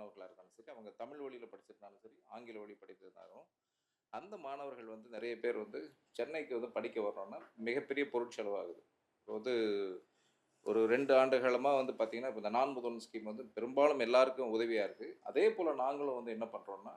மாணவர்களாக இருந்தாலும் சரி அவங்க தமிழ் வழியில் படிச்சிருந்தாலும் சரி ஆங்கில வழி படித்திருந்தாலும் அந்த மாணவர்கள் வந்து நிறைய பேர் வந்து சென்னைக்கு வந்து படிக்க வர்றோம்னா மிகப்பெரிய பொருட்செலவாகுது இப்போ வந்து ஒரு ரெண்டு ஆண்டு காலமாக வந்து பார்த்திங்கன்னா இப்போ இந்த நான் முதல்வன் ஸ்கீம் வந்து பெரும்பாலும் எல்லாருக்கும் உதவியாக இருக்குது அதே போல் நாங்களும் வந்து என்ன பண்ணுறோன்னா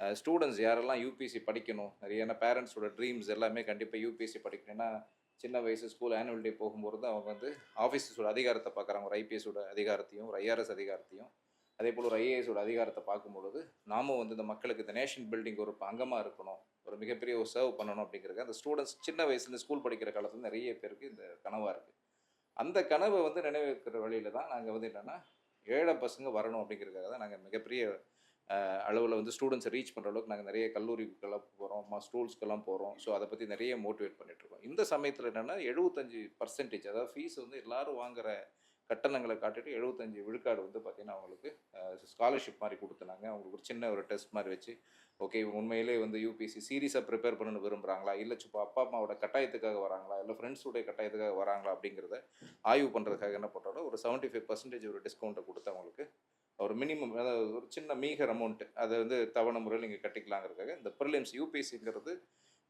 ஸ்டூடெண்ட்ஸ் யாரெல்லாம் யூபிஎஸ்சி படிக்கணும் நிறைய ஏன்னா பேரண்ட்ஸோட ட்ரீம்ஸ் எல்லாமே கண்டிப்பாக யூபிஎஸ்சி படிக்கணும். சின்ன வயசு ஸ்கூல் ஆனுவல் டே போகும்போது அவங்க வந்து ஆஃபீஸஸோட அதிகாரத்தை பார்க்குறாங்க ஒரு ஐபிஎஸோட அதிகாரத்தையும் ஒரு ஐஆர்எஸ் அதிகாரத்தையும். அதே போல் ஒரு ஐஏஎஸோட அதிகாரத்தை பார்க்கும்பொழுது நாமும் வந்து இந்த மக்களுக்கு இந்த நேஷன் பில்டிங் ஒரு அங்கமாக இருக்கணும் ஒரு மிகப்பெரிய ஒரு சர்வ் பண்ணணும் அப்படிங்கிறது அந்த ஸ்டூடெண்ட்ஸ் சின்ன வயசுல ஸ்கூல் படிக்கிற காலத்துல நிறைய பேருக்கு இந்த கனவாக இருக்குது அந்த கனவை வந்து நினைவேற்கிற வழியில தான் நாங்கள் வந்து என்னென்னா ஏழை பசங்க வரணும் அப்படிங்கிறதுக்காக தான் நாங்கள் மிகப்பெரிய அளவில் வந்து ஸ்டூடெண்ட்ஸை ரீச் பண்ணுற அளவுக்கு நாங்கள் நிறைய கல்லூரிக்கெல்லாம் போகிறோம் மா ஸ்கூல்ஸ்க்கெல்லாம் போகிறோம் ஸோ அதை பற்றி நிறைய மோட்டிவேட் பண்ணிட்டு இருக்கோம். இந்த சமயத்தில் என்னென்னா எழுபத்தஞ்சு பர்சன்டேஜ் அதாவது ஃபீஸ் வந்து எல்லாரும் வாங்குற கட்டணங்களை காட்டிட்டு எழுபத்தஞ்சு விழுக்காடு வந்து பார்த்திங்கன்னா அவங்களுக்கு ஸ்காலர்ஷிப் மாதிரி கொடுத்துனாங்க. அவங்களுக்கு ஒரு சின்ன ஒரு டெஸ்ட் மாதிரி வச்சு ஓகே இவங்க உண்மையிலே வந்து யூபிஎஸ்சி சீரியஸாக ப்ரிப்பேர் பண்ணணும்னு விரும்புகிறாங்களா இல்லை சும்மா அப்பா அம்மாவோட கட்டாயத்துக்காக வராங்களா? இல்லை ஃப்ரெண்ட்ஸுடைய கட்டாயத்துக்காக வராங்களா? அப்படிங்கிறத ஆய்வு பண்ணுறதுக்காக என்ன பண்ணுறோம் ஒரு செவன்ட்டி ஃபைவ் பர்சன்டேஜ் ஒரு டிஸ்கவுண்ட்டை கொடுத்து அவங்களுக்கு ஒரு மினிமம் அதாவது ஒரு சின்ன மீகர் அமௌண்ட் அதை வந்து தவணை முறையில் நீங்கள் கட்டிக்கலாங்கிறதுக்காக இந்த ப்ரிலிம்ஸ் யூபிஎஸ்சிங்கிறது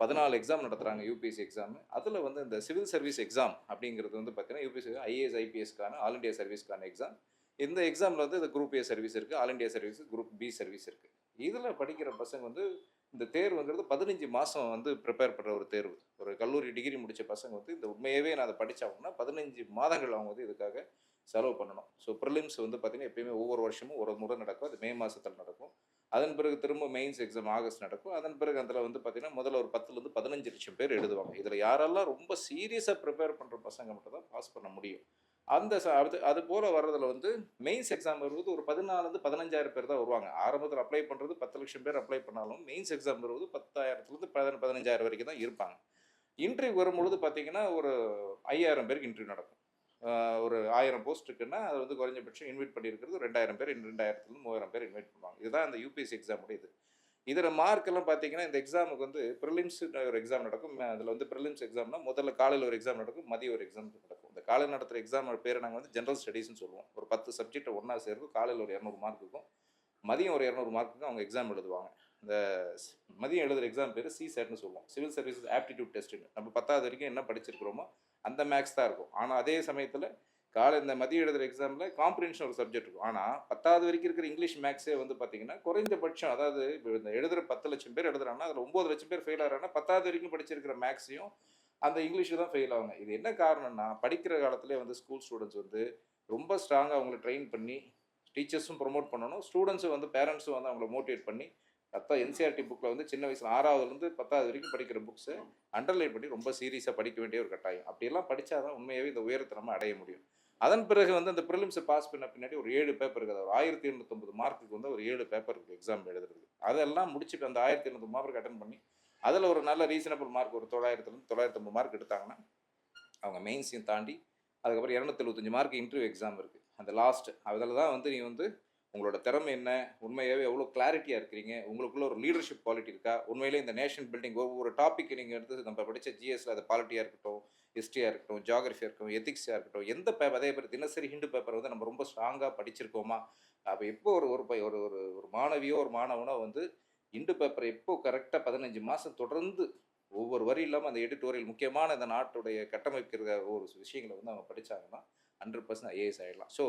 பதினாலு எக்ஸாம் நடத்துகிறாங்க யூபிஎஸ்சி எக்ஸாம் அதில் வந்து இந்த சிவில் சர்வீஸ் எக்ஸாம் அப்படிங்கிறது வந்து பார்த்தீங்கன்னா யூபிஎஸ்சி ஐஏஎஸ் ஐபிஎஸ்க்கான ஆல் இண்டியா சர்வீஸ்க்கான எக்ஸாம் இந்த எக்ஸாமில் வந்து இந்த குரூப் ஏ சர்வீஸ் இருக்குது all India service group B service இருக்குது இதில் படிக்கிற பசங்க வந்து இந்த தேர்வுங்கிறது பதினஞ்சு மாதம் வந்து ப்ரிப்பேர் பண்ணுற ஒரு தேர்வு. ஒரு கல்லூரி டிகிரி முடித்த பசங்க வந்து இந்த உண்மையாகவே நான் அதை படித்தாங்கன்னா பதினஞ்சு மாதங்கள் அவங்க வந்து இதுக்காக செலவு பண்ணணும். ஸோ ப்ரிலிம்ஸ் வந்து பார்த்திங்கன்னா எப்பயுமே ஒவ்வொரு வருஷமும் ஒரு முறை நடக்கும். அது மே மாதத்தில் நடக்கும். அதன் பிறகு திரும்ப மெயின்ஸ் எக்ஸாம் ஆகஸ்ட் நடக்கும். அதன் பிறகு அதில் வந்து பார்த்திங்கன்னா முதல்ல ஒரு பத்துலேருந்து பதினஞ்சு லட்சம் பேர் எழுதுவாங்க. இதில் யாரெல்லாம் ரொம்ப சீரியஸாக ப்ரிப்பேர் பண்ணுற பசங்க மட்டும் தான் பாஸ் பண்ண முடியும். அந்த அது அது போல் வர்றதுல வந்து மெயின்ஸ் எக்ஸாம் வருவது ஒரு பதினாலுலேருந்து பதினஞ்சாயிரம் பேர் தான் வருவாங்க. ஆரம்பத்தில் அப்ளை பண்ணுறது பத்து லட்சம் பேர் அப்ளை பண்ணாலும் மெயின்ஸ் எக்ஸாம் வருவது பத்தாயிரத்துலேருந்து பதின பதினஞ்சாயிரம் வரைக்கும் தான் இருப்பாங்க. இன்டர்வியூ வரும்பொழுது பார்த்தீங்கன்னா ஒரு ஐயாயிரம் பேருக்கு இன்டர்வியூ நடக்கும். ஒரு ஆயிரம் போஸ்ட்டுக்குன்னா அது வந்து குறைஞ்சபட்சம் இன்வைட் பண்ணியிருக்கிறது ரெண்டாயிரம் பேர் ரெண்டாயிரத்துலேருந்து மூவாயிரம் பேர் இன்வைட் பண்ணுவாங்க. இதுதான் அந்த யூபிஎஸ்சி எக்ஸாமுடைய இது. இதில் மார்க் எல்லாம் பார்த்தீங்கன்னா இந்த எக்ஸாமுக்கு வந்து ப்ரிலிம்ஸ் ஒரு எக்ஸாம் நடக்கும். அதில் வந்து ப்ரிலிம்ஸ் எக்ஸாம்னா முதல்ல காலையில் ஒரு எக்ஸாம் நடக்கும் மதியம் ஒரு எக்ஸாம் நடக்கும். இந்த காலையில் நடத்துகிற எக்ஸாம் பேர் நாங்கள் வந்து ஜென்ரல் ஸ்டடீஸ்னு சொல்லுவோம். ஒரு பத்து சப்ஜெக்ட் ஒன்றா சேர்ந்து காலையில் ஒரு இரநூறு மார்க் இருக்கும் மதியம் ஒரு இரநூறு மார்க்குக்கு அவங்க எக்ஸாம் எழுதுவாங்க. இந்த மதியம் எழுதுகிற எக்ஸாம் பேர் சி செட்னு சொல்லுவோம். சிவில் சர்வீசஸ் ஆப்டிடியூட் டெஸ்ட்டுன்னு நம்ம பத்தாவது வரைக்கும் என்ன படிச்சிருக்கிறோமோ அந்த மேக்ஸ் தான் இருக்கும். ஆனால் அதே சமயத்தில் காலை இந்த மதிய எழுதுகிற எக்ஸாமில் காம்ப்ரிஹென்ஷன் ஒரு சப்ஜெக்ட் இருக்கும். ஆனால் பத்தாவது வரைக்கும் இருக்கிற இங்கிலீஷ் மேக்ஸே வந்து பார்த்தீங்கன்னா குறைந்தபட்சம் அதாவது இந்த எழுதுகிற பத்து லட்சம் பேர் எழுதுறாங்கன்னா அதில் ஒம்பது லட்சம் பேர் ஃபெயில் ஆகிறாங்கன்னா பத்தாவது வரைக்கும் படிச்சிருக்கிற மேக்ஸையும் அந்த இங்கிலீஷில் தான் ஃபெயில் ஆகுங்க இது என்ன காரணம்னா படிக்கிற காலத்திலே வந்து ஸ்கூல் ஸ்டூடெண்ட்ஸ் வந்து ரொம்ப ஸ்ட்ராங்காக அவங்கள ட்ரெயின் பண்ணி டீச்சர்ஸும் ப்ரொமோட் பண்ணணும். ஸ்டூடெண்ட்ஸும் வந்து பேரண்ட்ஸும் வந்து அவங்கள மோட்டிவேட் பண்ணி அதான் என்சிஆர்டி புக்கில் வந்து சின்ன வயசில் ஆறாவதுலேருந்து பத்தாவது வரைக்கும் படிக்கிற புக்ஸை அண்டர்லைன் பண்ணி ரொம்ப சீரியஸாக படிக்க வேண்டிய ஒரு கட்டாயம். அப்படியெல்லாம் படித்தா தான் உண்மையாகவே இந்த உயரத்தை நம்ம அடைய முடியும். அதன் பிறகு வந்து அந்த ப்ரிலிம்ஸை பாஸ் பண்ண பின்னாடி ஒரு ஏழு பேப்பர் இருக்குது. ஒரு ஆயிரத்தி எண்ணூற்றம்பது மார்க்குக்கு வந்து ஒரு ஏழு பேப்பர் இருக்குது எக்ஸாம் எழுதுறது அதெல்லாம் முடிச்சுட்டு அந்த ஆயிரத்தி எண்ணூறு மார்க் அட்டன் பண்ணி அதில் ஒரு நல்ல ரீசனபிள் மார்க் ஒரு தொள்ளாயிரத்துலேருந்து தொள்ளாயிரத்தி மார்க் எடுத்தாங்கன்னா அவங்க மெயின்ஸையும் தாண்டி அதுக்கப்புறம் இரநூத்தி எழுபத்தஞ்சு மார்க் இன்டர்வியூ எக்ஸாம் இருக்குது அந்த லாஸ்ட் அதில் தான் வந்து நீ வந்து உங்களோட திறமை என்ன? உண்மையாகவே எவ்வளோ கிளாரிட்டியாக இருக்கிறீங்க? உங்களுக்குள்ள ஒரு லீடர்ஷிப் குவாலிட்டி இருக்கா? உண்மையிலே இந்த நேஷன் பில்டிங் ஒவ்வொரு டாபிக் நீங்கள் எடுத்து நம்ம படித்த ஜிஎஸ்ல அது பாலிட்டியாக இருக்கட்டும் ஹிஸ்ட்ரியாக இருக்கட்டும் ஜியாகிரஃபியாக இருக்கட்டும் எத்திக்ஸாக இருக்கட்டும் எந்த பேப்பர் அதே மாதிரி தினசரி ஹிண்டு பேப்பர் வந்து நம்ம ரொம்ப ஸ்ட்ராங்காக படிச்சிருக்கோமா? அப்போ எப்போ ஒரு ஒரு பை ஒரு ஒரு ஒரு மாணவியோ ஒரு மாணவனோ வந்து இண்டு பேப்பரை எப்போ கரெக்டாக பதினஞ்சு மாதம் தொடர்ந்து ஒவ்வொரு வரி இல்லாமல் அந்த எடிட்டோரியல் முக்கியமான இந்த நாட்டுடைய கட்டமைக்கிற ஒரு விஷயங்களை வந்து அவங்க படித்தாங்கன்னா ஹண்ட்ரட் பர்சன்ட் ஐஏஎஸ் ஆகிடலாம் ஸோ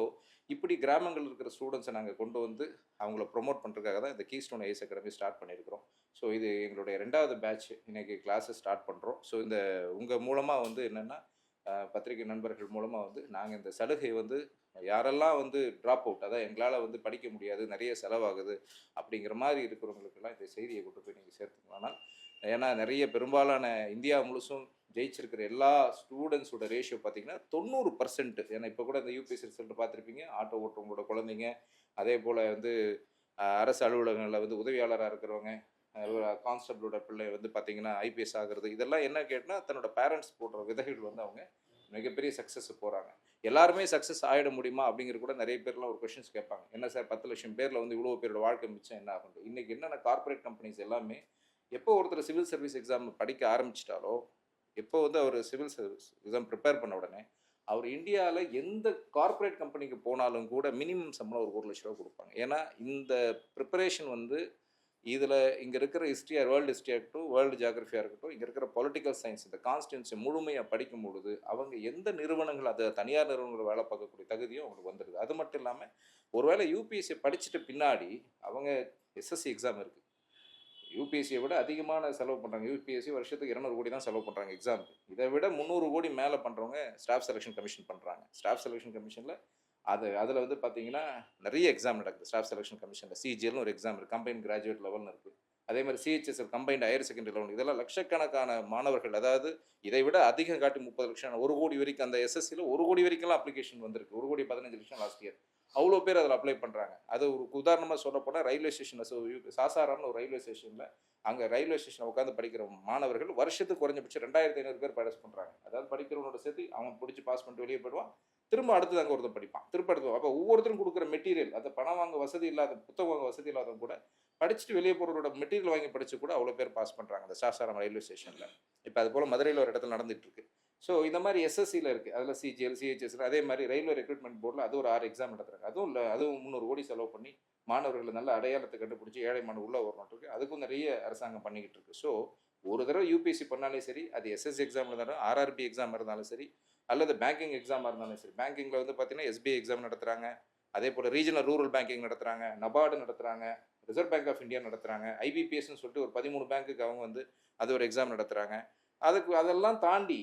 இப்படி கிராமங்கள் இருக்கிற ஸ்டூடெண்ட்ஸை நாங்கள் கொண்டு வந்து அவங்கள ப்ரொமோட் பண்ணுறதுக்காக தான் இந்த கீஸ்டோன் ஐஏஎஸ் அகாடமி ஸ்டார்ட் பண்ணியிருக்கிறோம். ஸோ இது எங்களுடைய ரெண்டாவது பேட்ச் இன்றைக்கி கிளாஸஸ் ஸ்டார்ட் பண்ணுறோம் ஸோ இந்த உங்கள் மூலமாக வந்து என்னென்னா பத்திரிகை நண்பர்கள் மூலமாக வந்து நாங்கள் இந்த சலுகை வந்து யாரெல்லாம் வந்து ட்ராப் அவுட் அதான் எங்களால் வந்து படிக்க முடியாது நிறைய செலவாகுது அப்படிங்கிற மாதிரி இருக்கிறவங்களுக்கெல்லாம் இந்த செய்தியை கொண்டு போய் நீங்கள் சேர்த்துக்கலாம் ஏன்னா நிறைய பெரும்பாலான இந்தியா முழுசும் ஜெயிச்சிருக்கிற எல்லா ஸ்டூடெண்ட்ஸோட ரேஷியோ பார்த்தீங்கன்னா தொண்ணூறு பர்சன்ட் ஏன்னா இப்போ கூட இந்த யூபிஎஸ்சி ரிசல்ட் பார்த்துருப்பீங்க. ஆட்டோ ஓட்டுறவங்களோட குழந்தைங்க அதே போல் வந்து அரசு அலுவலகங்களில் வந்து உதவியாளராக இருக்கிறவங்க கான்ஸ்டபிளோட பிள்ளை வந்து பார்த்தீங்கன்னா ஐபிஎஸ் ஆகுறது. இதெல்லாம் என்ன கேட்டால் தன்னோட பேரண்ட்ஸ் போடுற விதைகள் வந்து அவங்க மிகப்பெரிய சக்ஸஸ் போகிறாங்க எல்லாருமே சக்ஸஸ் ஆகிட முடியுமா அப்படிங்கிற கூட நிறைய பேர்லாம் ஒரு கொஷின்ஸ் கேட்பாங்க. என்ன சார் பத்து லட்சம் பேரில் வந்து இவ்வளோ பேரோட வாழ்க்கை மிச்சம் என்ன ஆகும் இன்றைக்கி என்னென்ன கார்பரேட் கம்பெனிஸ் எல்லாமே எப்போ ஒருத்தர் சிவில் சர்வீஸ் எக்ஸாம் படிக்க ஆரம்பிச்சிட்டாலோ இப்போ வந்து அவர் சிவில் சர்வீஸ் எக்ஸாம் ப்ரிப்பேர் பண்ண உடனே அவர் இந்தியாவில் எந்த கார்ப்பரேட் கம்பெனிக்கு போனாலும் கூட மினிமம் சம்பளம் ஒரு ஒரு லட்ச ரூபா கொடுப்பாங்க. ஏன்னா இந்த ப்ரிப்பரேஷன் வந்து இதில் இங்கே இருக்கிற ஹிஸ்ட்ரியாக வேர்ல்டு ஹிஸ்ட்ரியாக இருக்கட்டும் வேர்ல்டு ஜியாகிரஃபியாக இருக்கட்டும் இங்கே இருக்கிற பொலிட்டிக்கல் சயின்ஸ் இந்த கான்ஸ்டியூன்சி முழுமையாக படிக்கும் பொழுது அவங்க எந்த நிறுவனங்கள் அதை தனியார் நிறுவனங்கள் வேலை பார்க்கக்கூடிய தகுதியும் அவங்களுக்கு வந்துடுது அது மட்டும் இல்லாமல் ஒருவேளை யூபிஎஸ்சி படிச்சுட்டு பின்னாடி அவங்க எஸ்எஸ்சி எக்ஸாம் இருக்குது யூபிஎஸ்சியை விட அதிகமான செலவு பண்ணுறாங்க யூபிஎஸ்சி வருஷத்துக்கு இரநூறு கோடி தான் செலவு பண்ணுறாங்க எக்ஸாமுக்கு இதை விட முந்நூறு கோடி மேலே பண்ணுறவங்க ஸ்டாஃப் செலெக்ஷன் கமிஷன் பண்ணுறாங்க ஸ்டாஃப் செலெக்ஷன் கமிஷனில் அது அதில் வந்து பார்த்தீங்கன்னா நிறைய எக்ஸாம் நடக்குது. ஸ்டாஃப் செலெக்ஷன் கமிஷனில் சிஜிஎல்னு ஒரு எக்ஸாம் இருக்குது கம்பைன் கிராஜுவேட் லெவல்னு இருக்குது அதே மாதிரி CHSL combined higher secondary level இதெல்லாம் லட்சக்கணக்கான மாணவர்கள் அதாவது இதை விட அதிகம் காட்டி முப்பது லட்சம் ஒரு கோடி வரைக்கும் அந்த எஸ்எஸ்சியில் ஒரு கோடி வரைக்கும்லாம் அப்ளிகேஷன் வந்திருக்கு. ஒரு கோடி பதினஞ்சு லட்சம் லாஸ்ட் இயர் அவ்வளோ பேர் அதில் அப்ளை பண்ணுறாங்க அது ஒரு உதாரணமாக சொல்ல போனால் ரயில்வே ஸ்டேஷனில் சாசாராம்னு ஒரு ரயில்வே ஸ்டேஷனில் அங்கே ரயில்வே ஸ்டேஷனில் உட்காந்து படிக்கிற மாணவர்கள் வருஷத்துக்கு குறைஞ்சபட்சம் ரெண்டாயிரத்தி ஐநூறு பேர் பாஸ் பண்ணுறாங்க அதாவது படிக்கிறவனோட சேர்த்து அவன் பிடிச்சி பாஸ் பண்ணிட்டு வெளியே போயிடுவான். திரும்ப அடுத்தது அங்கே ஒருத்தன் படிப்பான். திரும்ப அடுத்து அப்போ ஒவ்வொருத்தரும் கொடுக்குற மெட்டீரியல் அந்த பணம் வாங்க வசதி இல்லாத புத்தகம் வாங்க வசதி இல்லாதவங்க கூட படிச்சுட்டு வெளியே போகிறவரோட மெட்டீரியல் வாங்கி படிச்சு கூட அவ்வளோ பேர் பாஸ் பண்ணுறாங்க அந்த சாசாராம் ரயில்வே ஸ்டேஷனில் இப்போ அது போல் மதுரையில் ஒரு இடத்துல நடந்துட்டு இருக்கு. ஸோ இந்த மாதிரி எஸ்எஸ்சியில் இருக்குது அதில் சிஜிஎல் சிஹெச்எஸ் அதே மாதிரி ரயில்வே ரெக்ரூட்மெண்ட் போர்டில் அது ஒரு ஆறு எக்ஸாம் நடத்துறாங்க. அதுவும் இல்லை அதுவும் முந்நூறு கோடி செலவு பண்ணி மாணவர்களை நல்ல அடையாளத்தை கண்டுபிடிச்சி ஏழை மாணவர் உள்ளே வரணுன்ட்டு அதுக்கும் நிறைய அரசாங்கம் பண்ணிக்கிட்டு இருக்கு. ஸோ ஒரு தடவை யூபிஎஸ்சி பண்ணாலே சரி அது எஸ்எஸ்சி எக்ஸாம் இருந்தாலும் ஆர்ஆர்பி எக்ஸாம் இருந்தாலும் சரி அல்லது பேங்கிங் எக்ஸாமாக இருந்தாலும் சரி பேங்கிங்கில் வந்து பார்த்தீங்கன்னா எஸ்பிஐ எக்ஸாம் நடத்துகிறாங்க அதே போல் ரீஜனல் ரூரல் பேங்கிங் நடத்துகிறாங்க நபார்டு நடத்துகிறாங்க ரிசர்வ் பேங்க் ஆஃப் இந்தியா நடத்துகிறாங்க ஐபிபிஎஸ்னு சொல்லிட்டு ஒரு பதிமூணு பேங்க்குக்கு அவங்க வந்து அது ஒரு எக்ஸாம் நடத்துகிறாங்க அதுக்கு அதெல்லாம் தாண்டி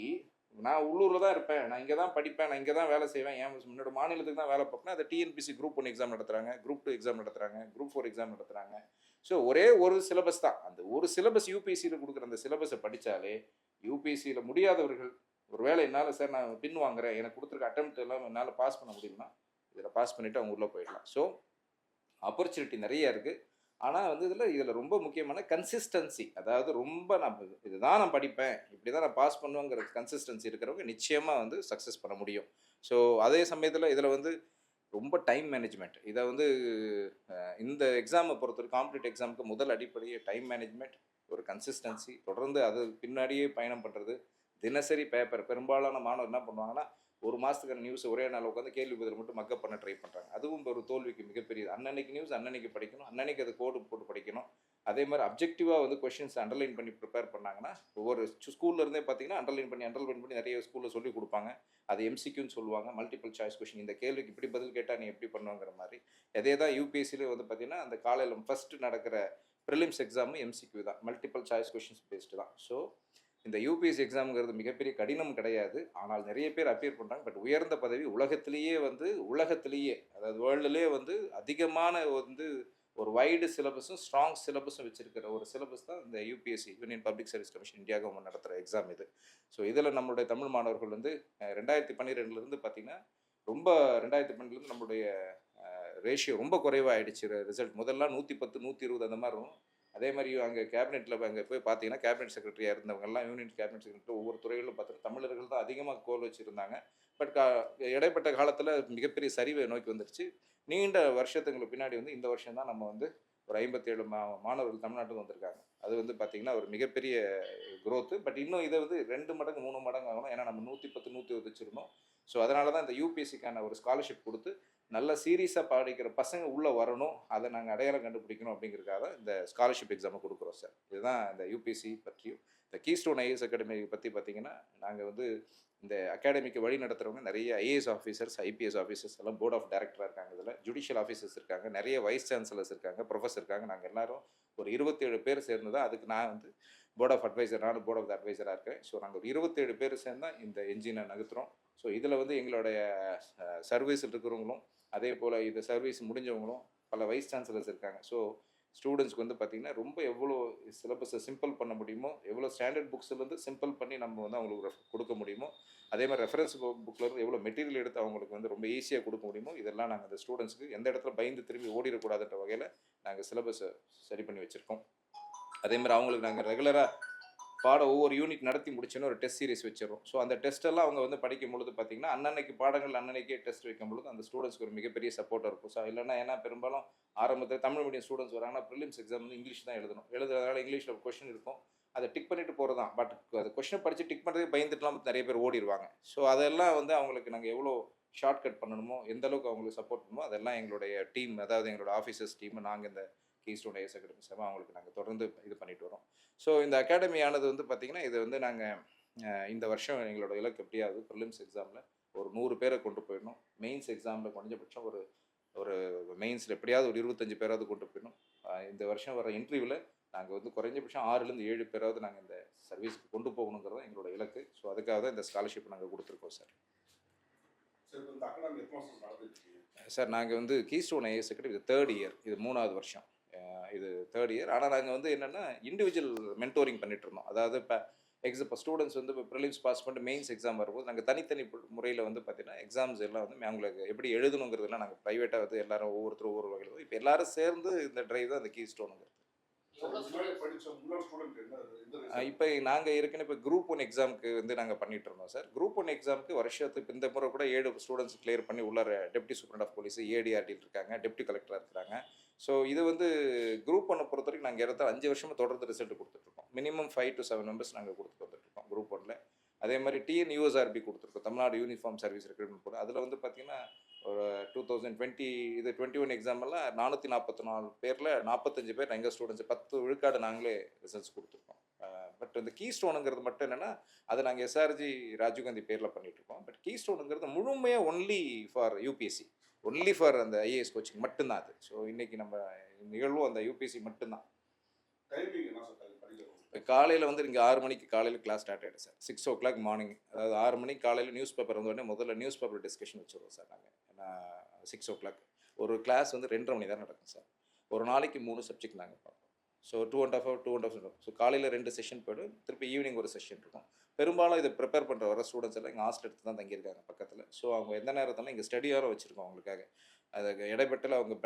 நான் உள்ளூரில் தான் இருப்பேன். நான் இங்கே தான் படிப்பேன். நான் இங்கே தான் வேலை செய்வேன். ஏன் என்னோட மாநிலத்துக்கு தான் வேலை பார்ப்பேன். அதை டிஎன்பிசி குரூப் ஒன் எக்ஸாம் நடத்துகிறாங்க குரூப் டூ எக்ஸாம் நடத்துகிறாங்க குரூப் ஃபோர் எக்ஸாம் நடத்துகிறாங்க ஸோ ஒரே ஒரு சிலபஸ் தான். அந்த ஒரு சிலபஸ் யூபிஎஸ்சியில் கொடுக்குற அந்த சிலபஸை படித்தாலே யூபிஎஸ்சியில் முடியாதவர்கள் ஒரு வேளை என்னால் சார் நான் பின் வாங்குறேன். எனக்கு கொடுத்துருக்க அட்டம் எல்லாம் என்னால் பாஸ் பண்ண முடியும்னா இதில் பாஸ் பண்ணிவிட்டு அவங்க உள்ளே போயிடலாம். ஸோ ஆப்பர்ச்சுனிட்டி நிறைய இருக்குது ஆனால் வந்து இதில் இதில் ரொம்ப முக்கியமான கன்சிஸ்டன்சி அதாவது ரொம்ப நான் இதுதான் நான் படிப்பேன். இப்படி தான் நான் பாஸ் பண்ணுவேங்கிற கன்சிஸ்டன்சி இருக்கிறவங்க நிச்சயமாக வந்து சக்ஸஸ் பண்ண முடியும். ஸோ அதே சமயத்தில் இதில் வந்து ரொம்ப டைம் மேனேஜ்மெண்ட் இதை வந்து இந்த எக்ஸாமை பொறுத்தவரை காம்படிட்டிவ் எக்ஸாமுக்கு முதல் அடிப்படையே டைம் மேனேஜ்மெண்ட் ஒரு கன்சிஸ்டன்சி தொடர்ந்து அது பின்னாடியே பயணம் பண்ணுறது தினசரி பேப்பர் பெரும்பாலான மாணவர் என்ன பண்ணுவாங்கன்னா ஒரு மாதத்துக்கான நியூஸ் ஒரே நாள் உட்காந்து கேள்வி பதில் மட்டும் மக்கப் பண்ண ட்ரை பண்ணுறாங்க அதுவும் ஒரு தோல்விக்கு மிகப்பெரியது. அன்னன்னைக்கு நியூஸ் அன்னன்னைக்கு படிக்கணும். அன்னன்னைக்கு அது கோடு போட்டு படிக்கணும். அதே மாதிரி அப்ஜெக்டிவாக வந்து கொஷின்ஸ் அண்டர்லைன் பண்ணி ப்ரிப்பேர் பண்ணாங்கன்னா ஒவ்வொரு ஸ்கூல்ல இருந்தே பார்த்தீங்கன்னா அண்டர்லைன் பண்ணி அண்டர்லைன் பண்ணி நிறைய ஸ்கூலில் சொல்லி கொடுப்பாங்க. அது எம்சிக்யூன்னு சொல்லுவாங்க. மல்டிபிள் சாய்ஸ் கொஷின் இந்த கேள்விக்கு இப்படி பதில் கேட்டால் நீ எப்படி பண்ணுவாங்கிற மாதிரி. அதே தான் யூபிஎஸ்சியில் வந்து பார்த்தீங்கன்னா அந்த காலையில் ஃபஸ்ட்டு நடக்கிற ப்ரிலிம்ஸ் எக்ஸாமும் எம்சிக்யூ தான். மல்டிபிள் சாய்ஸ் கொஷின்ஸ் பேஸ்டு தான். ஸோ இந்த யூபிஎஸ்சி எக்ஸாம்ங்கிறது மிகப்பெரிய கடினம் கிடையாது. ஆனால் நிறைய பேர் அப்பியர் பண்ணுறாங்க பட் உயர்ந்த பதவி உலகத்திலேயே வந்து உலகத்திலேயே அதாவது வேர்ல்டுலேயே வந்து அதிகமான வந்து ஒரு வைடு சிலபஸும் ஸ்ட்ராங் சிலபஸும் வச்சிருக்கிற ஒரு சிலபஸ் தான் இந்த UPSC union public service commission India government நடத்துகிற எக்ஸாம் இது. ஸோ இதில் நம்மளுடைய தமிழ் மாணவர்கள் வந்து ரெண்டாயிரத்தி பன்னிரெண்டுலேருந்து பார்த்தீங்கன்னா ரொம்ப ரெண்டாயிரத்தி பன்னெண்டுலேருந்து நம்மளுடைய ரேஷியோ ரொம்ப குறைவாக ஆகிடுச்சு ரிசல்ட் முதல்ல நூற்றி பத்து நூற்றி இருபது அந்த மாதிரி இருக்கும் அதே மாதிரி அங்கே கேபினெட்டில் அங்கே போய் பார்த்தீங்கன்னா கேபினெட் செக்ரட்டரியாக இருந்தவங்கெல்லாம் யூனியன் கேபினெட் செக்ரட்டரி ஒவ்வொரு துறைகளிலும் பார்த்தீங்கன்னா தமிழர்கள் தான் அதிகமாக கோல் வச்சுருந்தாங்க. பட் கா இடைப்பட்ட காலத்தில் மிகப்பெரிய சரிவை நோக்கி வந்துருச்சு. நீண்ட வருஷத்துங்களுக்கு பின்னாடி வந்து இந்த வருஷம் தான் நம்ம வந்து ஒரு ஐம்பத்தேழு மா மாணவர்கள் தமிழ்நாட்டுக்கு வந்திருக்காங்க. அது வந்து பார்த்திங்கன்னா ஒரு மிகப்பெரிய குரோத்து பட் இன்னும் இதை வந்து ரெண்டு மடங்கு மூணு மடங்கு ஆகணும். ஏன்னா நம்ம நூற்றி பத்து நூற்றி வச்சுருந்தோம். ஸோ அதனால தான் இந்த யூபிஎஸ்சிக்கான ஒரு ஸ்காலர்ஷிப் கொடுத்து நல்ல சீரியஸாக படிக்கிற பசங்க உள்ளே வரணும். அதை நாங்கள் அடையாளம் கண்டுபிடிக்கணும் அப்படிங்கிறதுக்காக இந்த ஸ்காலர்ஷிப் எக்ஸாமை கொடுக்குறோம் சார் இதுதான் இந்த யூபிஎஸ்சி பற்றியும் இந்த கீஸ்டோன் ஐஏஎஸ் அகாடமி பற்றி பார்த்தீங்கன்னா நாங்கள் வந்து இந்த அகாடமிக்கு வழி நடத்துகிறவங்க நிறைய ஐஏஎஸ் ஆஃபீஸர்ஸ் ஐபிஎஸ் ஆஃபீஸர்ஸ் எல்லாம் போர்ட் ஆஃப் டைரக்டராக இருக்காங்க இதில் ஜுடிஷியல் ஆஃபீஸர்ஸ் இருக்காங்க நிறைய வைஸ் சான்சலர்ஸ் இருக்காங்க ப்ரொஃபஸர் இருக்காங்க. நாங்கள் எல்லாரும் ஒரு இருபத்தேழு பேர் சேர்ந்து தான் அதுக்கு நான் வந்து போர்ட் ஆஃப் அட்வைசர் நானும் போர்ட் ஆஃப் அட்வைசராக இருக்கேன் ஸோ நாங்கள் ஒரு இருபத்தேழு பேர் சேர்ந்தால் இந்த என்ஜினை நகர்த்துறோம். ஸோ இதில் வந்து எங்களுடைய சர்வீஸில் இருக்கிறவங்களும் அதே போல் இது சர்வீஸ் முடிஞ்சவங்களும் பல வைஸ் சான்சலர்ஸ் இருக்காங்க. ஸோ ஸ்டூடெண்ட்ஸ்க்கு வந்து பார்த்திங்கன்னா ரொம்ப எவ்வளோ சிலபஸை சிம்பிள் பண்ண முடியுமோ எவ்வளோ ஸ்டாண்டர்ட் புக்ஸ்லேருந்து சிம்பிள் பண்ணி நம்ம வந்து அவங்களுக்கு ரெஃப் கொடுக்க முடியுமோ அதே மாதிரி ரெஃபரன்ஸ் புக்லேருந்து எவ்வளோ மெட்டீரியல் எடுத்து அவங்களுக்கு வந்து ரொம்ப ஈஸியாக கொடுக்க முடியுமோ இதெல்லாம் நாங்கள் அந்த ஸ்டூடெண்ட்ஸ்க்கு எந்த இடத்துல பயந்து திரும்பி ஓடிடக்கூடாதுன்ற வகையில் நாங்கள் சிலபஸை சரி பண்ணி வச்சுருக்கோம். அதே மாதிரி அவங்களுக்கு நாங்கள் ரெகுலராக பாடம் ஒவ்வொரு யூனிட் நடத்தி முடிச்சோன்னு ஒரு டெஸ்ட் சீரிஸ் வச்சிடும் ஸோ அந்த டெஸ்ட்டெல்லாம் அவங்க வந்து படிக்கும் பொழுது பார்த்தீங்கன்னா அன்னன்னைக்கு பாடங்கள் அன்னன்னைக்கே டெஸ்ட் வைக்கும் பொழுது அந்த ஸ்டூடெண்ட்ஸ்க்கு ஒரு மிகப்பெரிய சப்போர்ட்டாக இருக்கும். ஸோ இல்லைன்னா ஏன்னா பெரும்பாலும் ஆரம்பத்தில் தமிழ் மீடியம் ஸ்டூடெண்ட்ஸ் வராங்கன்னா ப்ரிலிம்ஸ் எக்ஸாம் வந்து இங்கிலீஷ் தான் எழுதணும். எழுதுறதுனால இங்கிலீஷில் கொஷின் இருக்கும். அதை டிக் பண்ணிட்டு போகிறது தான் பட் அது கொஷினை படித்து டிக் பண்ணுறதுக்கு பயந்துட்டுலாம் நிறைய பேர் ஓடிடுவாங்க ஸோ அதெல்லாம் வந்து அவங்களுக்கு நாங்கள் எவ்வளோ ஷார்ட் கட் பண்ணணுமோ எந்த அளவுக்கு அவங்களுக்கு சப்போர்ட் பண்ணுமோ அதெல்லாம் எங்களுடைய டீம் அதாவது எங்களோட ஆஃபீஸர்ஸ் டீம் நாங்கள் இந்த கீஸ்டோன் ஏஎஸ் அகாடமி சார்பாக அவங்களுக்கு நாங்கள் தொடர்ந்து இது பண்ணிட்டு வரோம். ஸோ இந்த அகாடமியானது வந்து பார்த்திங்கன்னா இது வந்து நாங்கள் இந்த வருஷம் எங்களோட இலக்கு எப்படியாவது ப்ரிலிம்ஸ் எக்ஸாமில் ஒரு நூறு பேரை கொண்டு போயிடணும். மெயின்ஸ் எக்ஸாமில் குறைஞ்சபட்சம் ஒரு ஒரு மெயின்ஸில் எப்படியாவது ஒரு இருபத்தஞ்சு பேராவது கொண்டு போயிடணும். இந்த வருஷம் வர இன்டர்வியூவில் நாங்கள் வந்து குறைஞ்சபட்சம் ஆறுலேருந்து ஏழு பேராவது நாங்கள் இந்த சர்வீஸ்க்கு கொண்டு போகணுங்கிறது எங்களோட இலக்கு. ஸோ அதுக்காக தான் இந்த ஸ்காலர்ஷிப் நாங்கள் கொடுத்துருக்கோம் சார் சரி அகாடமி நாங்கள் வந்து கீஸ்டோன் ஐஎஸ் இது தேர்ட் இயர் இது மூணாவது வருஷம். இது தேர்ட் இயர் ஆனால் நாங்கள் வந்து என்னென்னா இண்டிவிஜுவல் மென்டோரிங் பண்ணிட்டு இருந்தோம். அதாவது இப்போ எக்ஸாம் இப்போ ஸ்டூடெண்ட்ஸ் வந்து இப்போ ப்ரிலிம்ஸ் பாஸ் பண்ணிட்டு மெயின்ஸ் எக்ஸாம் வரும்போது நாங்கள் தனித்தனி முறையில் வந்து பார்த்தீங்கன்னா எக்ஸாம்ஸ் எல்லாம் வந்து அவங்களுக்கு எப்படி எழுதணுங்கிறதுலாம் நாங்கள் ப்ரைவேட்டாக வந்து எல்லாரும் ஒவ்வொருத்தரும் ஒவ்வொரு வகையில் இப்போ எல்லாரும் சேர்ந்து இந்த டிரைவ் தான் இந்த கீ ஸ்டோனுங்கிறது? இப்போ நாங்கள் ஏற்கனவே இப்போ குரூப் ஒன் எக்ஸாமுக்கு வந்து நாங்கள் பண்ணிட்டு இருந்தோம் சார் குரூப் ஒன் எக்ஸாமுக்கு வருஷத்துக்கு இந்த முறை கூட ஏழு ஸ்டூடெண்ட்ஸ் கிளியர் பண்ணி உள்ளார டெப்டி சூப்பரண்ட் ஆஃப் போலீஸ் ஏடிஆர்டியில் இருக்காங்க டெப்டி கலெக்டராக இருக்கிறாங்க. ஸோ இது வந்து குரூப் ஒன்னை பொறுத்த வரைக்கும் நாங்கள் இடத்துல அஞ்சு வருஷமாக தொடர்ந்து ரிசல்ட் கொடுத்துட்ருக்கோம். Minimum five to seven members நாங்கள் கொடுத்து வந்துட்ருக்கோம் குரூப் ஒன்ல அதே மாதிரி டிஎன் யூஎஸ்ஆர்பி கொடுத்துருக்கோம். Tamil Nadu uniform service recruitment board அதில் வந்து பார்த்தீங்கன்னா ஒரு டூ தௌசண்ட் டுவெண்ட்டி இது டுவெண்ட்டி ஒன் எக்ஸாமெல்லாம் நானூற்றி நாற்பத்தி நாலு பேரில் நாற்பத்தஞ்சு பேர் எங்கள் ஸ்டூடெண்ட்ஸ் பத்து விழுக்காடு நாங்களே ரிசல்ட்ஸ் கொடுத்துருக்கோம். பட் இந்த கீ ஸ்டோனுங்கிறது மட்டும் என்னென்னா அதை நாங்கள் எஸ்ஆர்ஜி ராஜீவ்காந்தி பேரில் பண்ணிகிட்ருக்கோம் பட் கீ ஸ்டோனுங்கிறது முழுமையாக only for UPSC only for அந்த ஐஏஎஸ் கோச்சிங் மட்டும்தான் அது. ஸோ இன்னைக்கு நம்ம நிகழ்வும் அந்த யூபிஎஸ்சி மட்டும்தான். காலையில் வந்து இங்கே ஆறு மணிக்கு காலையில் கிளாஸ் ஸ்டார்ட் ஆகிடும் sir six o'clock morning அதாவது ஆறு மணிக்கு காலையில் நியூஸ் பேப்பர் வந்த உடனே முதல்ல நியூஸ் பேப்பர் டிஸ்கஷன் வச்சுருவோம் சார் நாங்கள் ஏன்னா சிக்ஸ் ஓ கிளாக் ஒரு கிளாஸ் வந்து ரெண்டரை மணி தான் நடக்கும் சார் ஒரு நாளைக்கு மூணு சப்ஜெக்ட் நாங்கள் பார்ப்போம். So two and half hour two and half so காலையில் ரெண்டு செஷன் போய்டும் திருப்பி ஈவினிங் ஒரு செஷன் இருக்கும். பெரும்பாலும் இதை ப்ரிப்பேர் பண்ணுற வர ஸ்டூடெண்ட்ஸ் எல்லாம் இங்கே ஹாஸ்டல் எடுத்து தான் தங்கியிருக்காங்க பக்கத்தில். ஸோ அவங்க எந்த நேரத்தில் இங்கே ஸ்டடியாரும் வச்சுருக்கோம் அவங்களுக்காக. அதுக்கு இடைப்பட்டில் அவங்க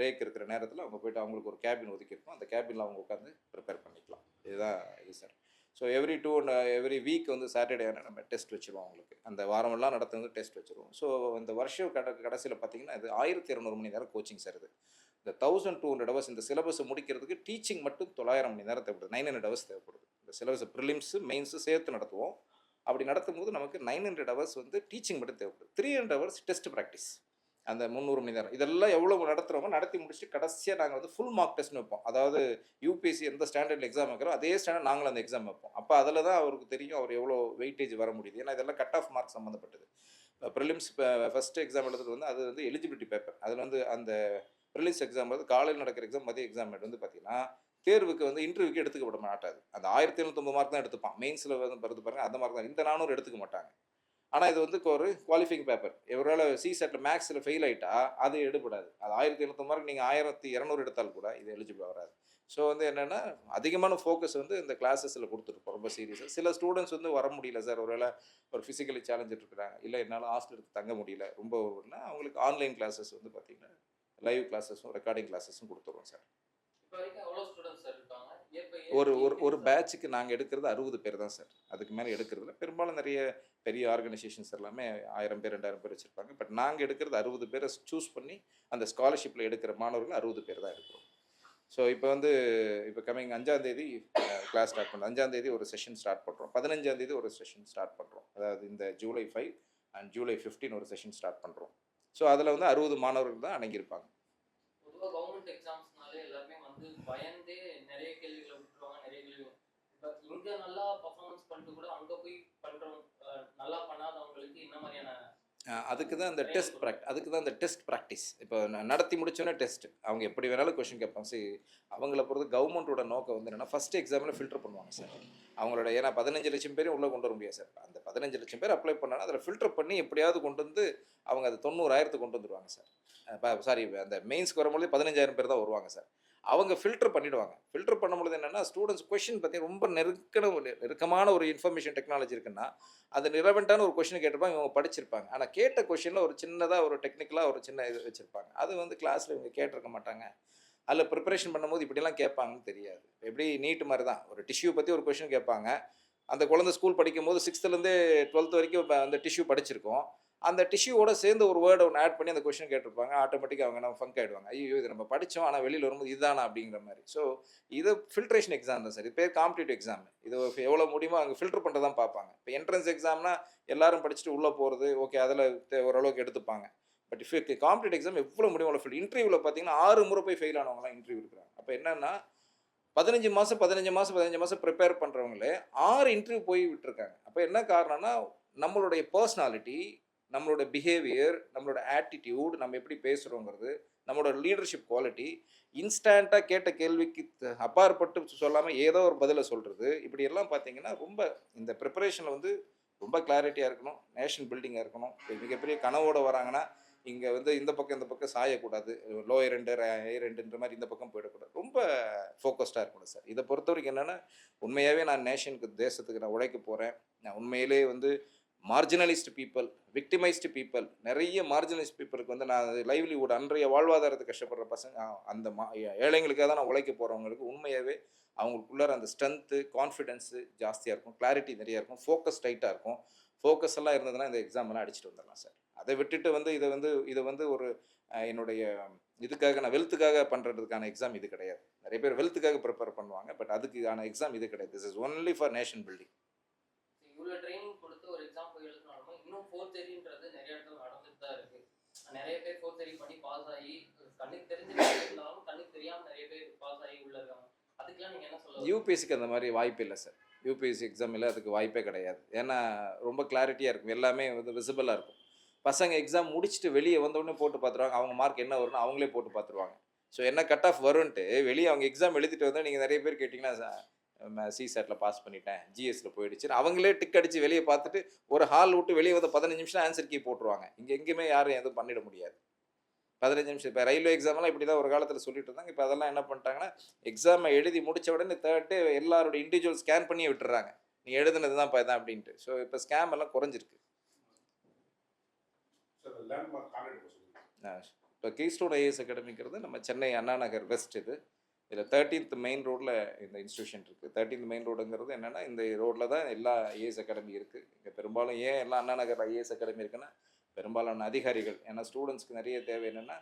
பிரேக் இருக்கிற நேரத்தில் அவங்க போயிட்டு அவங்களுக்கு ஒரு கேபின் ஒதுக்கியிருக்கோம் அந்த கேபினில் அவங்க உட்காந்து ப்ரிப்பேர் பண்ணிக்கலாம். இதுதான் இது sir so every two and every week வந்து சாட்டர்டே நம்ம டெஸ்ட் வச்சுருவோம் அவங்களுக்கு. அந்த வாரமெல்லாம் நடத்து வந்து டெஸ்ட் வச்சுருவோம். ஸோ இந்த வருஷம் கட கடைசியில் பார்த்தீங்கன்னா இது ஆயிரத்தி இரநூறு மணி நேரம் கோச்சிங் சார் இது. இந்த தௌசண்ட் டூ ஹண்ட்ரட் ஹவர்ஸ் இந்த சிலபஸை முடிக்கிறதுக்கு டீச்சிங் மட்டும் தொள்ளாயிரம் மணி நேரம் தேவைப்படுது நைன் ஹண்ட்ரட் ஹவர்ஸ் தேவைப்படுது. இந்த சிலபஸ் ப்ரிலிம்ஸு மெயின்ஸு சேர்த்து நடத்துவோம். அப்படி நடத்தும் போது நமக்கு நைன் ஹண்ட்ரட் ஹவர்ஸ் வந்து டீச்சிங் மட்டும் தேவைப்படுது. Three hundred hours test practice அந்த முந்நூறு மணி நேரம். இதெல்லாம் எவ்வளோ நடத்துகிறோமோ நடத்தி முடிச்சுட்டு கடைசியாக நாங்கள் வந்து ஃபுல் மார்க் டெஸ்ட்னு வைப்போம். அதாவது யூபிஎஸ்சி எந்த ஸ்டாண்டர்ட் எக்ஸாம் வைக்கிறோம் அதே ஸ்டாண்டர்ட் நாங்களும் அந்த எக்ஸாம் வைப்போம். அப்போ அதில் தான் அவருக்கு தெரியும் அவர் எவ்வளோ வெயிட்டேஜ் வர முடியுது. ஏன்னா இதெல்லாம் கட் ஆஃப் மார்க் சம்மந்தப்பட்டது ப்ரிலிம்ஸ் இப்போ ஃபஸ்ட் எக்ஸாம் எழுதுறது வந்து அது வந்து எலிஜிபிலிட்டி பேப்பர் அதில் வந்து அந்த ப்ரிலிம்ஸ் எக்ஸாம் வந்து காலையில் நடக்கிற எக்ஸாம் மதிய எக்ஸாம் வந்து பார்த்தீங்கன்னா தேர்வுக்கு வந்து இன்டர்வியூக்கு எடுத்துக்கப்பட மாட்டாது. அந்த ஆயிரத்தி எழுநூத்தொம்பது மார்க் தான் எடுத்துப்பான். மெயின்ஸில் வந்து வருது பாருங்க அந்த மார்க் தான். இந்த நானூறு எடுத்துக்க மாட்டாங்க. ஆனால் இது வந்து ஒரு குவாலிஃபைங் பேப்பர் எவரால் சி செட்டில் மேக்ஸில் ஃபெயில் ஆகிட்டா அது எடுபடாது. அது ஆயிரத்தி எழுநூத்தொம்பது மார்க் நீங்கள் ஆயிரத்தி இரநூறு எடுத்தால் கூட இது எலிஜிபிள் வராது ஸோ வந்து என்னென்னா அதிகமான ஃபோக்கஸ் வந்து இந்த கிளாஸஸில் கொடுத்துருப்போம் ரொம்ப சீரியஸாக சில ஸ்டூடெண்ட்ஸ் வந்து வர முடியல சார் ஒருவேளை ஒரு ஃபிசிக்கலி சேலஞ்சிட்டு இருக்கிறாங்க இல்லை என்னால் ஹாஸ்டலுக்கு தங்க முடியல. ரொம்ப அவங்களுக்கு ஆன்லைன் கிளாஸஸ் வந்து பார்த்தீங்கன்னா லைவ் கிளாஸஸும் ரெக்கார்டிங் கிளாஸஸும் கொடுத்துருவோம் சார் ஒரு ஒரு ஒரு? பேட்சுக்கு நாங்கள் எடுக்கிறது அறுபது பேர் தான் சார் அதுக்கு மேலே எடுக்கிறதுல பெரும்பாலும் நிறைய பெரிய ஆர்கனைசேஷன்ஸ் எல்லாமே ஆயிரம் பேர் ரெண்டாயிரம் பேர் வச்சுருப்பாங்க. பட் நாங்கள் எடுக்கிறது அறுபது பேரை சூஸ் பண்ணி அந்த ஸ்காலர்ஷிப்பில் எடுக்கிற மாணவர்கள் அறுபது பேர் தான் எடுக்கிறோம். ஸோ இப்போ வந்து இப்போ கம்மிங் அஞ்சாந்தேதி கிளாஸ் ஸ்டார்ட் பண்ணுறோம் அஞ்சாந்தேதி ஒரு செஷன் ஸ்டார்ட் பண்ணுறோம் பதினஞ்சாந்தேதி ஒரு செஷன் ஸ்டார்ட் பண்ணுறோம் அதாவது இந்த July five and July fifteen ஒரு செஷன் ஸ்டார்ட் பண்ணுறோம் ஸோ அதில் வந்து அறுபது மாணவர்கள் தான் அடங்கியிருப்பாங்க. பொதுவாக கவர்மெண்ட் எக்ஸாம்ஸ்னாலே எல்லாருமே வந்து பயந்தே நிறைய கேள்விகளை விட்டுருவாங்க நிறைய கேள்வி பட் இங்கே நல்லா பர்ஃபார்மன்ஸ் பண்ணிட்டு கூட அங்கே போய் பண்ணுறவங்க நல்லா பண்ணாதவங்களுக்கு என்ன மாதிரியான அதுக்கு தான் அந்த டெஸ்ட் ப்ராக்ட் அதுக்கு தான் இந்த டெஸ்ட் ப்ராக்டிஸ் இப்போ நடத்தி முடிச்சோன்னே டெஸ்ட் அவங்க எப்படி வேணாலும் கொஷின் கேட்பாங்க. சரி அவங்கள பொறுத்து கவர்மெண்ட்டோட நோக்கம் வந்து என்னென்னா ஃபர்ஸ்ட் எக்ஸாமில் ஃபில்டர் பண்ணுவாங்க சார் அவங்களோட ஏன்னா பதினஞ்சு லட்சம் பேரும் உள்ளே கொண்டு வர முடியாது சார் அந்த பதினஞ்சு லட்சம் பேர் அப்ளை பண்ணாலும் அதில் ஃபில்டர் பண்ணி எப்படியாவது கொண்டு வந்து அவங்க அதை தொண்ணூறாயிரத்துக்கு கொண்டு வந்துருவாங்க சார் சாரி அந்த மெயின்ஸ்க்கு வரும்போது பதினஞ்சாயிரம் பேர் தான் வருவாங்க சார் அவங்க ஃபில்டர் பண்ணிடுவாங்க. ஃபில்டர் பண்ணும்பொழுது என்னென்னா ஸ்டூடெண்ட்ஸ் கொஷின் பற்றி ரொம்ப நெருக்கன ஒரு நெருக்கமான ஒரு இன்ஃபர்மேஷன் டெக்னாலஜி இருக்குன்னா அது நிரவெண்ட்டான ஒரு கொஷின் கேட்டிருப்பாங்க இவங்க படிச்சிருப்பாங்க. ஆனால் கேட்ட கொஷினில் ஒரு சின்னதாக ஒரு டெக்னிக்கலாக ஒரு சின்ன இது வச்சுருப்பாங்க. அது வந்து கிளாஸில் இவங்க கேட்டிருக்க மாட்டாங்க. அதில் ப்ரிப்பரேஷன் பண்ணும்போது இப்படிலாம் கேட்பாங்கன்னு தெரியாது. எப்படி நீட்டு மாதிரி தான் ஒரு டிஷ்யூ பற்றி ஒரு கொஷின் கேட்பாங்க. அந்த குழந்தை ஸ்கூல் படிக்கும்போது சிக்ஸ்த்துலேருந்து டுவெல்த் வரைக்கும் அந்த டிஷ்யூ படிச்சிருக்கோம். அந்த டிஷ்யூவோட சேர்ந்து ஒரு வேர்டை ஒன்று ஆட் பண்ணி அந்த கொஷின் கேட்டிருப்பாங்க. ஆட்டோமேட்டிக்காக அவங்க நம்ம ஃபங்க் ஆகிடுவாங்க ஐயோ இது நம்ம படித்தோம் ஆனால் வெளியில் வரும்போது இதுதானா அப்படிங்கிற மாதிரி. ஸோ இது ஃபில்ட்ரேஷன் எக்ஸாம் தான் சார் இது பேர் காம்படிட்டிவ் எக்ஸாம் இது எவ்வளோ முடியுமோ அங்கே ஃபில்டர் பண்ணுறது தான் பார்ப்பாங்க. இப்போ என்ட்ரன்ஸ் எக்ஸாம்னா எல்லாரும் படிச்சுட்டு உள்ளே போகிறது ஓகே அதில் ஓரளவுக்கு எடுத்துப்பாங்க. பட் இஃப் காம்படிட்டிவ் எக்ஸாம் எவ்வளோ முடியும் அவ்வளோ ஃபில் இன்டர்வியூவில் பார்த்தீங்கன்னா ஆறு முறை போய் ஃபெயில் ஆனவங்களாம் இன்டர்வியூ இருக்கிறாங்க அப்போ என்னன்னா பதினஞ்சு மாதம் பதினஞ்சு மாதம் பதினஞ்சு மாதம் ப்ரிப்பேர் பண்ணுறவங்களே ஆறு இன்டர்வியூ போய் விட்டுருக்காங்க. அப்போ என்ன காரணம்னா நம்மளுடைய பர்சனாலிட்டி நம்மளோட பிஹேவியர் நம்மளோட ஆட்டிடியூட் நம்ம எப்படி பேசுகிறோங்கிறது நம்மளோட லீடர்ஷிப் குவாலிட்டி இன்ஸ்டண்ட்டாக கேட்ட கேள்விக்கு அப்பாற்பட்டு சொல்லாமல் ஏதோ ஒரு பதிலை சொல்கிறது இப்படி எல்லாம் பார்த்தீங்கன்னா ரொம்ப இந்த ப்ரிப்பரேஷனில் வந்து ரொம்ப கிளாரிட்டியாக இருக்கணும் நேஷன் பில்டிங்காக இருக்கணும். மிகப்பெரிய கனவோடு வராங்கன்னா இங்கே வந்து இந்த பக்கம் இந்த பக்கம் சாயக்கூடாது. லோயர் ரெண்டு ஹையர் ரெண்டுன்ற மாதிரி இந்த பக்கம் போயிடக்கூடாது. ரொம்ப ஃபோக்கஸ்டாக இருக்கணும் சார். இதை பொறுத்த வரைக்கும் என்னென்னா உண்மையாகவே நான் நேஷனுக்கு தேசத்துக்கு நான் உழைக்க போகிறேன் நான் உண்மையிலே வந்து மார்ஜினலிஸ்ட் பீப்புள் விக்டிமைஸ்டு பீப்புள் நிறைய மார்ஜினலிஸ்ட் பீப்புளுக்கு வந்து நான் லைவ்லிவுட் அன்றைய வாழ்வாதாரத்துக்கு கஷ்டப்படுற பசங்க அந்த மா ஏழைங்களுக்காக தான் நான் உழைக்க போகிறவங்களுக்கு உண்மையாகவே அவங்களுக்குள்ளார அந்த ஸ்ட்ரென்த்து கான்ஃபிடென்ஸு ஜாஸ்தியாக இருக்கும். கிளாரிட்டி நிறையா இருக்கும். ஃபோக்கஸ் டைட்டாக இருக்கும். ஃபோக்கஸ் எல்லாம் இருந்ததுன்னா இந்த எக்ஸாம்லாம் அடிச்சுட்டு வந்துடலாம் சார். அதை விட்டுட்டு வந்து இதை வந்து இதை வந்து ஒரு என்னுடைய இதுக்காக நான் வெல்த்துக்காக பண்ணுறதுக்கான எக்ஸாம் இது கிடையாது. நிறைய பேர் வெல்த்துக்காக ப்ரிப்பேர் பண்ணுவாங்க பட் அதுக்கான எக்ஸாம் இது கிடையாது. This is only for nation building இவ்வளோ ட்ரைனிங் கொடுத்து ஒரு எக்ஸாம் போய் எழுதினாலுமே இன்னும் ஃபோர்த் தெரின்றது நிறைய இடத்துல நடந்துட்டு தான் இருக்கு. நிறைய பேர் ஃபோர்த் தெரி பண்ணி பாஸ் ஆகி கண்ணுக்கு தெரிஞ்சு இருந்தாலும் கண்ணுக்கு தெரியாம நிறைய பேர் பாஸ் ஆகி உள்ள இருக்காங்க. அதுக்கெல்லாம் நீங்க என்ன சொல்ல வரீங்க? யூபிஎஸ்சிக்கு அந்த மாதிரி வாய்ப்பு இல்லை சார் யூபிஎஸ்சி எக்ஸாமில் அதுக்கு வாய்ப்பே கிடையாது. ஏன்னா ரொம்ப கிளாரிட்டியாக இருக்கும். எல்லாமே வந்து விசிபிளாக இருக்கும். பசங்க எக்ஸாம் முடிச்சுட்டு வெளியே வந்தவொடனே போட்டு பார்த்துருவாங்க அவங்க மார்க் என்ன வரும்னு அவங்களே போட்டு பார்த்துருவாங்க ஸோ என்ன கட் ஆஃப் வரும்ன்ட்டு வெளியே அவங்க எக்ஸாம் எழுதிட்டு வந்தால் நீங்கள் நிறைய பேர் கேட்டிங்கன்னா சி சேட்டில் பாஸ் பண்ணிட்டேன். ஜிஎஸ்சில் போயிடுச்சு அவங்களே டிக் அடித்து வெளியே பார்த்துட்டு ஒரு ஹால் விட்டு வெளியே வந்து பதினஞ்சு நிமிஷம் ஆன்சர் கீ போட்டுருவாங்க. இங்கே எங்கேயுமே யாரும் எதுவும் பண்ணிட முடியாது. பதினஞ்சு நிமிஷம். இப்போ ரயில்வே எக்ஸாம்லாம் இப்படி தான் ஒரு காலத்தில் சொல்லிட்டு இருந்தாங்க. இப்போ அதெல்லாம் என்ன பண்ணிட்டாங்கன்னா எக்ஸாமை எழுதி முடிச்ச உடனே தேர்ட் டே எல்லாரோட இண்டிவிஜுவல் ஸ்கேன் பண்ணி விட்டுறாங்க. நீ எழுதுனது தான் இதான் அப்படின்ட்டு. ஸோ இப்போ ஸ்கேம் எல்லாம் குறைஞ்சிருக்கு. லேண்ட்மார்க் கான்டாக்ட் இப்போ கீஸ்டோன் ஐஏஎஸ் அகாடமிங்கிறது நம்ம சென்னை அண்ணா நகர் வெஸ்ட் இது. இதில் தேர்ட்டீன்த் மெயின் ரோட்டில் இந்த இன்ஸ்டியூஷன் இருக்குது தேர்ட்டீன்த் மெயின் ரோடுங்கிறது என்னென்னா இந்த ரோட்டில் தான் எல்லா ஐஏஎஸ் அகாடமி இருக்குது இங்கே பெரும்பாலும் ஏன் எல்லாம் அண்ணா நகர் ஐஏஎஸ் அகாடமி இருக்குன்னா பெரும்பாலான அதிகாரிகள் ஏன்னா ஸ்டூடெண்ட்ஸ்க்கு நிறைய தேவை என்னென்னா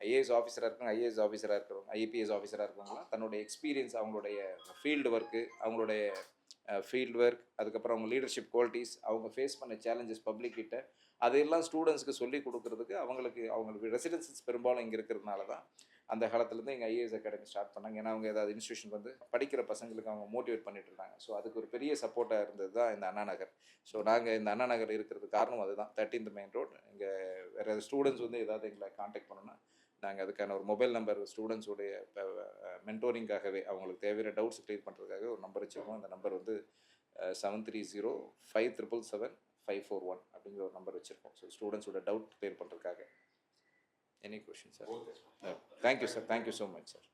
ஐஏஎஸ் ஆஃபீஸராக இருக்கவங்க ஐஏஎஸ் ஆஃபீஸராக இருக்கிறவங்க ஐபிஎஸ் ஆஃபீஸராக இருக்கிறவங்களாம் தன்னுடைய எக்ஸ்பீரியன்ஸ் அவங்களுடைய ஃபீல்டு ஒர்க்கு அவங்களுடைய ஃபீல்ட் ஒர்க் அதுக்கப்புறம் அவங்க லீடர்ஷிப் குவாலிட்டிஸ் அவங்க ஃபேஸ் பண்ண சேலஞ்சஸ் பப்ளிக் கிட்ட அதையெல்லாம் ஸ்டூடெண்ட்ஸ்க்கு சொல்லி கொடுக்கறதுக்கு அவங்களுக்கு அவங்களுக்கு ரெசிடென்சஸ் பெரும்பாலும் இங்கே இருக்கிறதுனால தான் அந்த காலத்துலேருந்து எங்கள் ஐஏஎஸ் அகாடமி ஸ்டார்ட் பண்ணாங்க. ஏன்னா அவங்க ஏதாவது இன்ஸ்டியூஷன் வந்து படிக்கிற பசங்களுக்கு அவங்க மோட்டிவேட் பண்ணிட்டு இருந்தாங்க. ஸோ அதுக்கு ஒரு பெரிய சப்போர்ட்டாக இருந்தது தான் இந்த அண்ணா நகர். ஸோ நாங்கள் இந்த அண்ணா நகர் இருக்கிறதுக்கு காரணம் அதுதான். தேர்ட்டீன்த் மெயின் ரோட் இங்கே வேறு ஸ்டூடெண்ட்ஸ் வந்து ஏதாவது எங்களை காண்டாக்ட் பண்ணணும்னா நாங்கள் அதுக்கான ஒரு மொபைல் நம்பர் ஸ்டூடெண்ட்ஸோடைய மென்டோரிங்காகவே அவங்களுக்கு தேவையான டவுட்ஸ் க்ளியர் பண்ணுறதுக்காக ஒரு நம்பர் வச்சுருக்கோம். அந்த நம்பர் வந்து seven three zero five triple seven five four one அப்படிங்கிற ஒரு நம்பர் வச்சுருக்கோம். ஸோ ஸ்டூடெண்ட்ஸோட டவுட் க்ளியர் பண்ணுறதுக்காக any question sir okay sir thank you sir thank you so much sir